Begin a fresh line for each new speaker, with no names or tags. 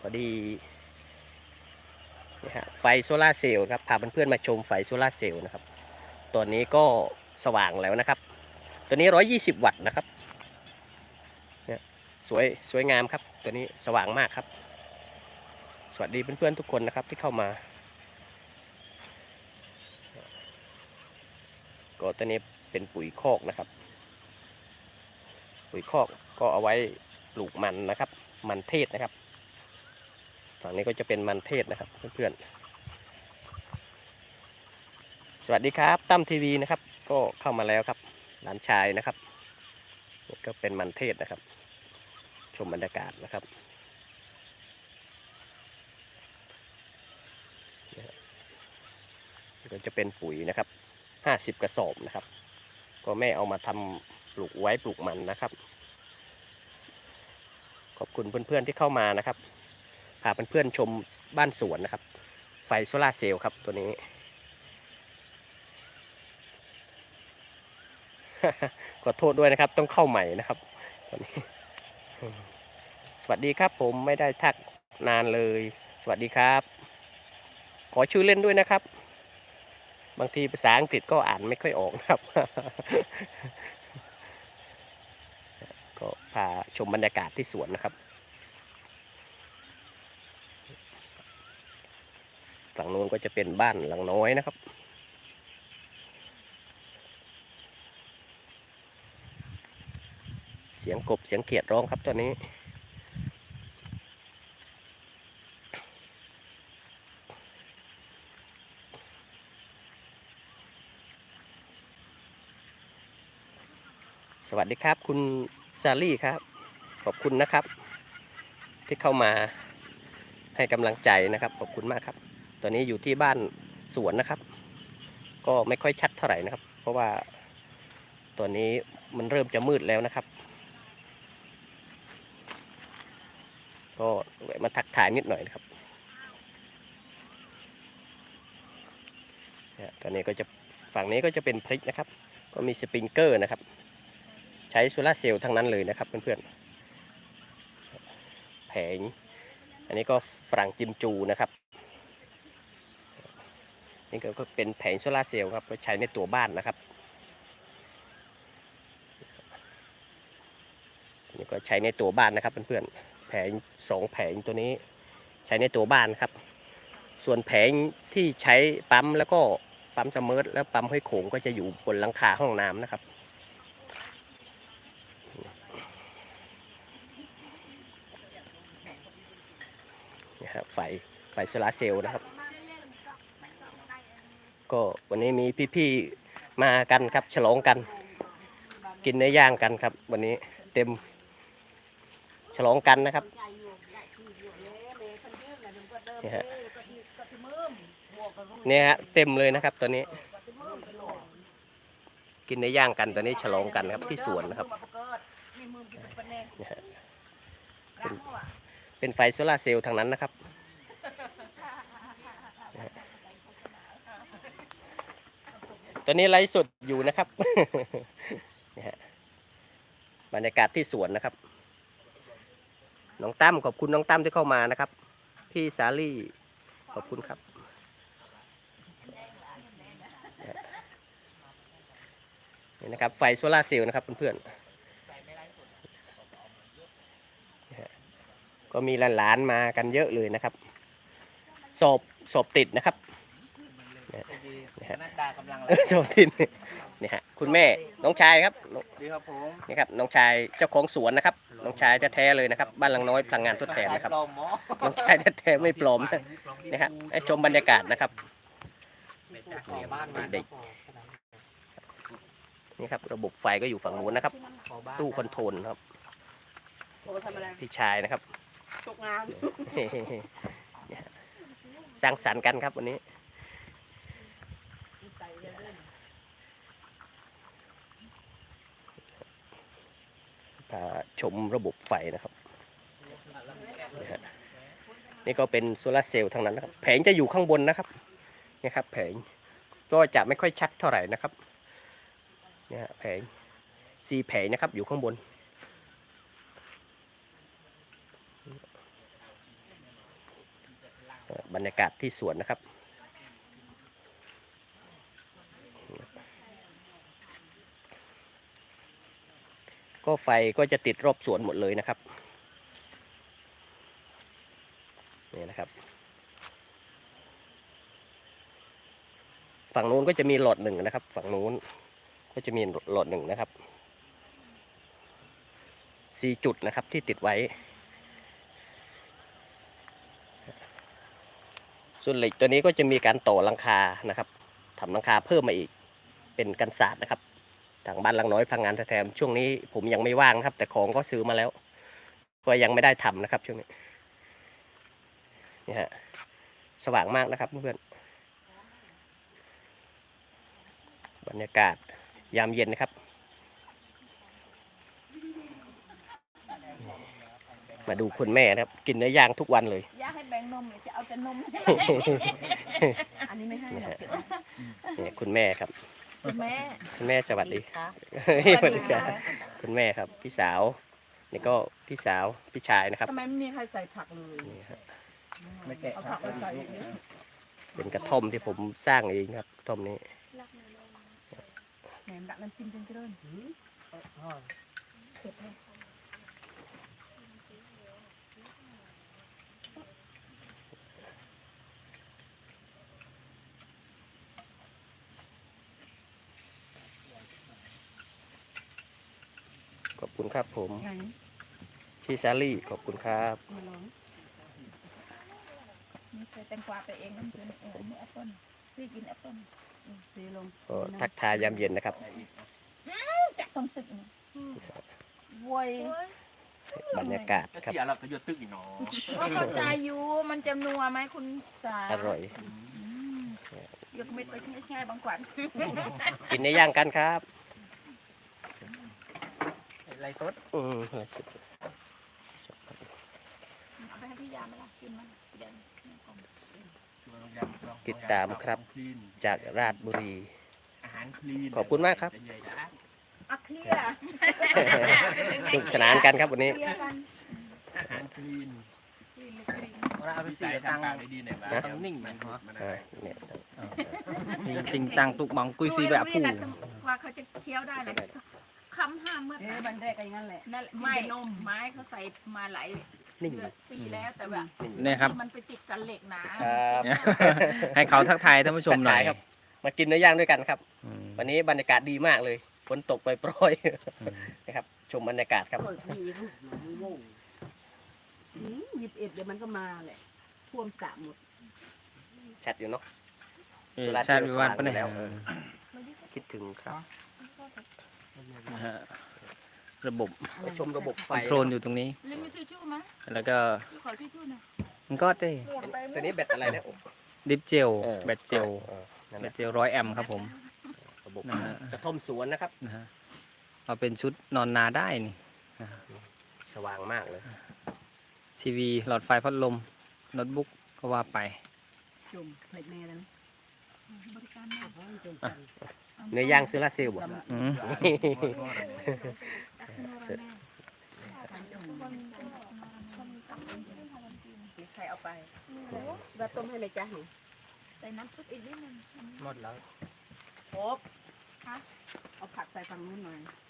พอดีนี่ฮะไฟโซลาเซลล์ครับพาเพื่อนๆมาชมไฟโซลาเซลล์นะครับ ตัวนี้ก็สว่างแล้วนะครับ ตัวนี้ 120 วัตต์นะครับเนี่ยสวยสวยงามครับ ตัวนี้สว่างมากครับ สวัสดีเพื่อนๆทุกคนนะครับที่เข้ามา ก็ตัวนี้เป็นปุ๋ยคอกนะครับ ปุ๋ยคอกก็เอาไว้ปลูกมันนะครับ มันเทศนะครับ ฝั่งนี้ก็จะเป็นมันเทศนะครับเพื่อนๆสวัสดีครับตั้มทีวีนะครับ ก็เข้ามาแล้วครับหลานชายนะครับนี่ก็เป็นมันเทศนะครับ ชมบรรยากาศนะครับก็จะเป็นปุ๋ยนะครับห้าสิบกระสอบนะครับ ก็แม่เอามาทำปลูกไว้ปลูกมันนะครับ ขอบคุณเพื่อนๆที่เข้ามานะครับ พาเพื่อนๆชมบ้านสวนนะครับ ไฟโซลาเซลล์ครับตัวนี้ ขอโทษด้วยนะครับ ต้องเข้าใหม่นะครับตัวนี้ สวัสดีครับผมไม่ได้ทักนานเลย สวัสดีครับ ขอชื่อเล่นด้วยนะครับ บางทีภาษาอังกฤษก็อ่านไม่ค่อยออกนะครับ ก็พาชมบรรยากาศที่สวนนะครับ ฝั่งโน้น ก็จะเป็นบ้านหลังน้อยนะครับ เสียงกบเสียงเขียดร้องครับตอนนี้สวัสดีครับคุณซาลี่ครับ ขอบคุณนะครับ ที่เข้ามาให้กำลังใจนะครับ ขอบคุณมากครับ ตอนนี้อยู่ที่บ้านสวนนะครับ ก็ไม่ค่อยชัดเท่าไหร่นะครับ เพราะว่าตอนนี้มันเริ่มจะมืดแล้วนะครับ ก็แวะมาทักทายนิดหน่อยนะครับตอนนี้ก็จะฝั่งนี้ก็จะเป็นพริกนะครับ ก็มีสปริงเกอร์นะครับ ใช้โซลาเซลล์ทั้งนั้นเลยนะครับเพื่อนๆแผง อันนี้ก็ฝรั่งจิมจูนะครับ นี่ก็เป็นแผงโซลาเซลล์ครับก็ใช้ในตัวบ้านนะครับนี่ก็ใช้ในตัวบ้านนะครับเพื่อนๆแผงสองแผงตัวนี้ใช้ในตัวบ้านครับ ส่วนแผงที่ใช้ปั๊มแล้วก็ปั๊มสมเมอร์แล้วปั๊มห้อยโขงก็จะอยู่บนหลังคาห้องน้ำนะครับนี่ครับไฟไฟโซลาเซลล์นะครับ ก็วันนี้มีพี่ๆมากันครับ ฉลองกัน กินเนื้อย่างกันครับ วันนี้เต็ม ฉลองกันนะครับนี่ฮะเนี่ยฮะเต็มเลยนะครับตอนนี้ กินเนื้อย่างกันตอนนี้ฉลองกันครับที่สวนนะครับเป็นไฟโซลาเซลล์ทางนั้นนะครับ ตอนนี้ไลฟ์สดอยู่นะครับบรรยากาศที่สวนนะครับ น้องตั้มขอบคุณน้องตั้มที่เข้ามานะครับ พี่สาลี่ขอบคุณครับ นี่นะครับ ไฟโซลาร์เซลล์นะครับเพื่อนๆก็มีหลานๆมากันเยอะเลยนะครับ สอบสอบติดนะครับ
ดีนัดดากำลัง
สอบติดนี่ฮะคุณแม่น้องชายครับ
ดีครับผม
นี่ครับน้องชายเจ้าของสวนนะครับ น้องชายแท้ๆเลยนะครับ บ้านหลังน้อยพลังงานทดแทนนะครับ
ลมหมอ
น้องชายแท้ๆไม่ปลอมนะนี่ฮะให้ชมบรรยากาศนะครับเด็กนี่ครับระบบไฟก็อยู่ฝั่งนู้นนะครับ ตู้คอนโทรลครับ
โอ้ทำอะไร
พี่ชายนะครับ
ตกน้
เนี่ยฮะสร้างสรรค์กันครับวันนี้ำ
ใส่เรื่อย
พา ชมระบบไฟนะครับนี่ฮะนี่ก็เป็นโซลาเซลล์ทั้งนั้นนะครับ แผงจะอยู่ข้างบนนะครับนี่ครับ แผงก็จะไม่ค่อยชัดเท่าไหร่นะครับเนี่ยฮะแผงสีแผงนะครับอยู่ข้างบนบรรยากาศที่สวนนะครับ ไฟก็จะติดรอบสวนหมดเลยนะครับนี่นะครับ ฝั่งนู้นก็จะมีหลอดหนึ่งนะครับ ฝั่งนู้นก็จะมีหลอดหนึ่งนะครับสี่จุดนะครับที่ติดไว้ส่วนเหล็กตัวนี้ก็จะมีการต่อลังคานะครับทำลังคาเพิ่มมาอีกเป็นกันศาสตร์นะครับ ทางบ้านลังน้อยพลังงานแทมช่วงนี้ผมยังไม่ว่างนะครับ แต่ของก็ซื้อมาแล้วก็ยังไม่ได้ทำนะครับช่วงนี้นี่ฮะสว่างมากนะครับเพื่อนๆบรรยากาศยามเย็นนะครับ มาดูคุณแม่นะครับ กินเนื้อย่างทุกวันเลย
อยากให้แบ่งนมหรือจะเอาแต่นม อันนี้ไม่ให้หรอกเก็บไว้
เนี่ยคุณแม่ครับ
คุณแม่
คุณแม่สวัสดี
ค่ะ
สวัสดีครับคุณแม่ครับ พี่สาวนี่ก็พี่สาวพี่ชายนะครับ
ทำไมไม่มีใครใส่ผักเลย
นี่ครับ
ไม่แกะ
เอาผักมาใส่อีกนะ
เป็นกระท่อมที่ผมสร้างเองครับกระท่อมนี้
แหนมดักน้ำจิ้มจนเจริญเก็บเลย
คุณครับผม
ไหน
พี่ซาลี่ขอบคุณครับ
มาลองนี่ใส่แตงกวาไปเองน้ำจิ้มเออนี่แอปเปิ้ลพี่กินแอปเปิ้ลอืมเทลง
ก็ทักทายยามเย็นนะครับ
จากตรงตึกนี่วอย
บรรยากาศ
จะ
ครับ
เสียเราก็ยดตึกอีกเนาะ
ว่าเข้าใจอยู่มันจะนัวไหมคุณสา
อร่อย
ยกเม็ดไปที่แช่บางกวัน
กินเนื้อย่างกันครับ
ไรสด
อืม
เอาไปให้พี่ยาไหมล่ะกินมั้ยเดี๋ยว
ติดตามครับ จากราชบุรี
อาหารคลีน
ขอบคุณมากครับ
จะใหญ่นะ
อะเคลียร์
สนุกสนานกันครับวันนี้
เคลียร์กัน
อาหารคลีน
คลีนคลีน
เราเอาไปเสียตังค์ได้ดีหน่อยบ้างต้องนิ่งมันเหรอ
อ่าเนี่ย
จริงตังตุกบังกุยซีแบบผู้
ว่าเขาจะเคี้ยวได้เลย คำห้ามเมื่อ
เอ๊ะบันแรกก็อย่างนั้นแหละ
นั่นแหละไม่นมไม้เขาใส่มาหลาย
นิ่ง
เดือนปีแล้วแต่แบบ
เนี่ยครับ
มันไปติดกันเหล็กหนา
ครับ
ให้เขาทักทายท่านผู้ชมหน่อย
ทักทายครับ มากินเนื้อย่างด้วยกันครับ
อืม
วันนี้บรรยากาศดีมากเลยฝนตกไปโปรย
อืม
ๆนะครับ ชมบรรยากาศครับ
เปิดทีรูปหนูโง่ยี่สิบเอ็ดเดี๋ยวมันก็มาแหละท่วมสระหมด
ชัดอยู่เนาะ
เออชาติวิวัฒน์ปะเนี่ย
แล้วคิดถึงครับ
นะฮะระบบ
ไปชมระบบไฟ
คอนโทรลอยู่ตรงนี้
ลิมมีทิชชู่ไหม
แล้วก็
พี่ขอทิชชู่หน่อย
มันก็เต้
หมดไปหม
ตัว
ด
นี้แบตอะไรนะ
ดิฟเจล
เออ
แบตเจล
เออนั่น
แบ
แหละ
ตเจลร้อยแอมป์ครับผม
ระบบ
นะฮะ
กระท่อมสวนนะครับ
นะฮะเอาเป็นชุดนอนนาได้นี่
สว่างมากเลย
ทีวีหลอดไฟพัดลมโน้ตบุ๊กก็ว่าไป
จุ่มเผ็ดแม่แล้ว
เนื้อย่างโซลาร์เซลล์บ่
อืม
ลักษณะแม่
ใครเอาไปว่าต้มให้ไหมจ๊ะหนู
ใส่น้ำซุปอีกนิดนึง
หมดแล้ว
ครบ
คะ
เอาผักใส่ฝั่งนู้นหน่อย
ไ